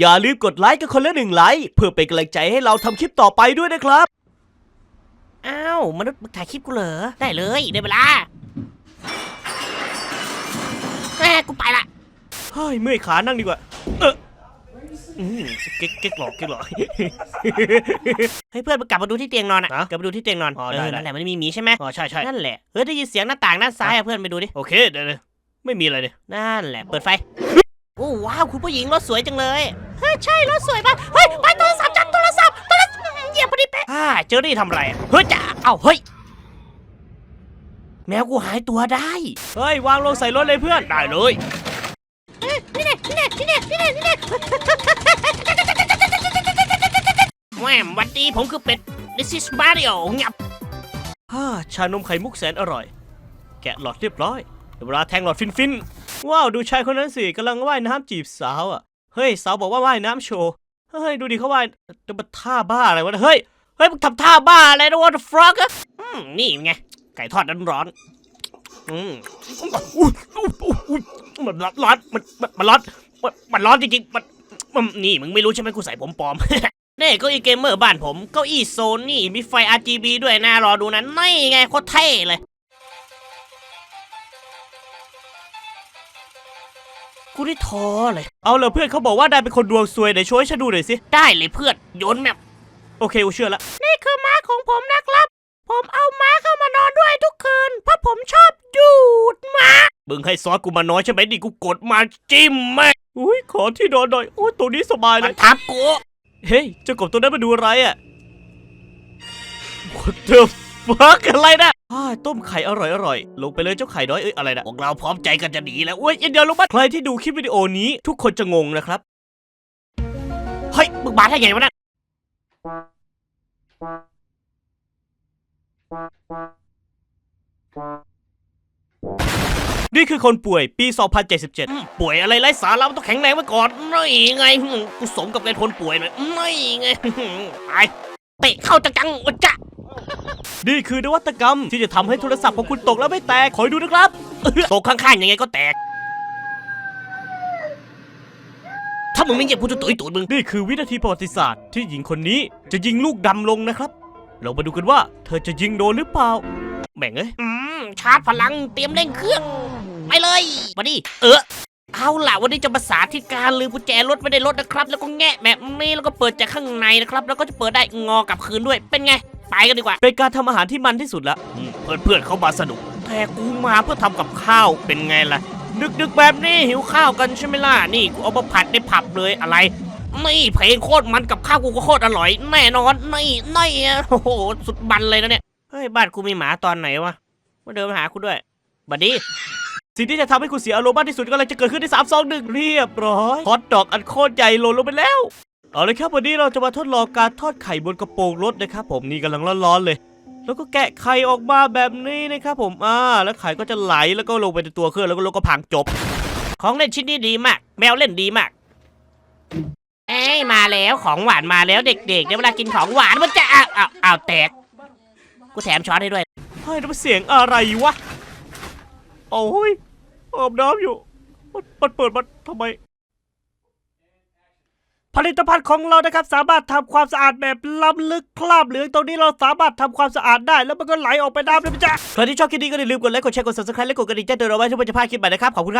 อย่าลืมกดไลค์กันคนละหนึ่งไลค์เพื่อเป็นกำลังใจให้เราทำคลิปต่อไปด้วยนะครับ อ้าว มนุษย์มึงถ่ายคลิปกูเหรอ ได้เลยได้เวลาแม่กูไปละเฮ้ยเมื่อยขานั่งดีกว่า เอออืมเก๊กเก๊กหลอกเก๊กหลอก เฮ้ยเพื่อนมึงกลับมาดูที่เตียงนอนอะฮะกลับมาดูที่เตียงนอนอ๋อเอได้อได้ นั่นแหละมันมีหมีใช่ไหมอ๋อใช่ใช่นั่นแหละเฮ้ยได้ยินเสียงหน้าต่างด้านซ้ายอะเพื่อนไปดูดิโอเคเดี๋ยวๆไม่มีอะไรเลยนั่นแหละเปิดไฟโอ้ว้าวคุณผู้หญิงรถสวยจังเลย เฮ้ยใช่รถสวยมากเฮ้ยไปโทรศัพท์จัดโทรศัพท์โทรศัพท์เหยียบพอดีเป๊ะอ่าเจอรี่ทำอะไรอะเฮ้ยจ้าเอ้าเฮ้ยแมวกูหายตัวได้ เฮ้ยวางลงใส่รถเลยเพื่อนได้เลยนี่แน่นี่แน่นี่แน่นี่แน่นี่แน่แหม่วันดีผมคือเป็ด This is Mario งับฮ่าชานมไข่มุกแสนอร่อย แกะหลอดเรียบร้อยเดี๋ยวเวลาแทงหลอดฟินฟินๆว้าว ดูชายคนนั้นสิกำลังว่ายน้ำจีบสาวอะ เฮ้ยสาวบอกว่าว่ายน้ำโชว์ เฮ้ยดูดิเขาว่ายจะมาท่าบ้าอะไรวะ เฮ้ย เฮ้ยมึงทำท่าบ้าอะไรนะ what the fuck อะอืมนี่ไง ไก่ทอดร้อนๆอืมอุ้ยอุ้ยมันร้อนร้อนมันมันร้อนมันมันร้อนจริงๆมันมันนี่มึงไม่รู้ใช่ไหมกูใส่ผมปลอมนี่เก้าอี้เกมเมอร์บ้านผมเก้าอี้โซนี่มีไฟ RGB ด้วยนะรอดูนะนี่ไงโคตรเท่เลย กูได้ท้อเลย เอาเลยเพื่อนเขาบอกว่าได้เป็นคนดวงซวยไหนช่วยให้ฉันดูหน่อยสิ ได้เลยเพื่อนโยนแมปโอเคกูเชื่อละ นี่คือม้าของผมนะครับ ผมเอาม้าเข้ามานอนด้วยทุกคืน เพราะผมชอบดูดม้า มึงให้ซอสกูมาน้อยใช่ไหมดิกูกดมาจิ้มแม่งอุ้ยขอที่นอนหน่อยโอ้ยตัวนี้สบายเลมันย ทับกู เฮ้ยเจ้ากบตัวนั้นมาดูอะไรอะ What the fuck อะไรนะอ้าย ต้มไข่อร่อยอร่อยลงไปเลยเจ้าไข่น้อยเอ้ยอะไรนะพวกเราพร้อมใจกันจะหนีแล้วโอ้ยเดี๋ยวลงมาใครที่ดูคลิปวิดีโอนี้ ทุกคนจะงงนะครับเฮ้ยมึงมาได้ไงวะนั่นนี่คือคนป่วยปี 2077อืมป่วยอะไรไร้สาระมันต้องแข็งแรงไว้ก่อนนี่ไงอืมกูสมกับเป็นคนป่วยเลยนี่ไงไปเตะเข้าจังๆวะจ๊ะ นี่คือนวัตกรรมที่จะทำให้โทรศัพท์ของคุณตกแล้วไม่แตก คอยดูนะครับ ตกข้างๆยังไงก็แตก ถ้ามึงไม่เหยียบกูจะตุยตูดมึง นี่คือวินาทีประวัติศาสตร์ที่หญิงคนนี้จะยิงลูกดำลงนะครับ เรามาดูกันว่า เธอจะยิงโดนหรือเปล่าแบ่งเอ้ยอืมชาร์จพลังเตรียมเร่งเครื่อง ไปเลยมาดิเออเอาล่ะวันนี้จะมาสาธิตการลืมกุญแจรถไม่ได้รถนะครับ แล้วก็แงะแบบนี้แล้วก็เปิดจากข้างในนะครับ แล้วก็จะเปิดได้งอกลับคืนด้วยเป็นไง ไปกันดีกว่า เป็นการทำอาหารที่มันที่สุดละเพื่อนเพื่อนๆเขามาสนุก แต่กูมาเพื่อทำกับข้าวเป็นไงล่ะ ดึกๆแบบนี้หิวข้าวกันใช่ไหมล่ะ นี่กูเอามาผัดในผับเลยอะไรนี่เพลงโคตรมันกับข้าวกูก็โคตรอร่อย แน่นอนนี่นี่อะโอ้โหสุดบันเลยนะเนี่ยเฮ้ยบ้านกูมีหมาตอนไหนวะมาเดินมาหากูด้วยบัดดี้สิ่งที่จะทำให้คุณเสียอารมณ์มากที่สุดก็เลยจะเกิดขึ้นในสามสองหนึ่งเรียบร้อยฮอตดอกอันโคตรใหญ่หล่นลงไปแล้ว เอาเลยครับวันนี้เราจะมาทดลองการทอดไข่บนกระโปรงรถนะครับ ผมนี่กำลังร้อนๆเลย แล้วก็แกะไข่ออกมาแบบนี้นะครับผมอ่าแล้วไข่ก็จะไหลแล้วก็ลงไปในตัวเครื่องแล้วก็ลงก็พังจบ ของเล่นชิ้นนี้ดีมาก แมวเล่นดีมากเอ้ยมาแล้วของหวานมาแล้วเด็กๆเดี๋ยวเวลากินของหวานมันจะอ้าวอ้าวอ้าวแตกกูแถมช้อนให้ด้วยเฮ้ยนั่นมันเสียงอะไรวะโอ้ยอาบน้ำอยู่มันเปิดมาทำไม ผลิตภัณฑ์ของเรานะครับสามารถทำความสะอาดแบบล้ำลึกคราบเหลืองตรงนี้เราสามารถทำความสะอาดได้ แล้วมันก็ไหลออกไปน้ำเลยพี่จ้ะใครที่ชอบคลิปนี้ก็อย่าลืมกดไลค์กดแชร์กด subscribe และกดกระดิ่งแจ้งเตือนเราไว้ทุกวันจะพลาดคลิปใหม่นะครับขอบคุณครับ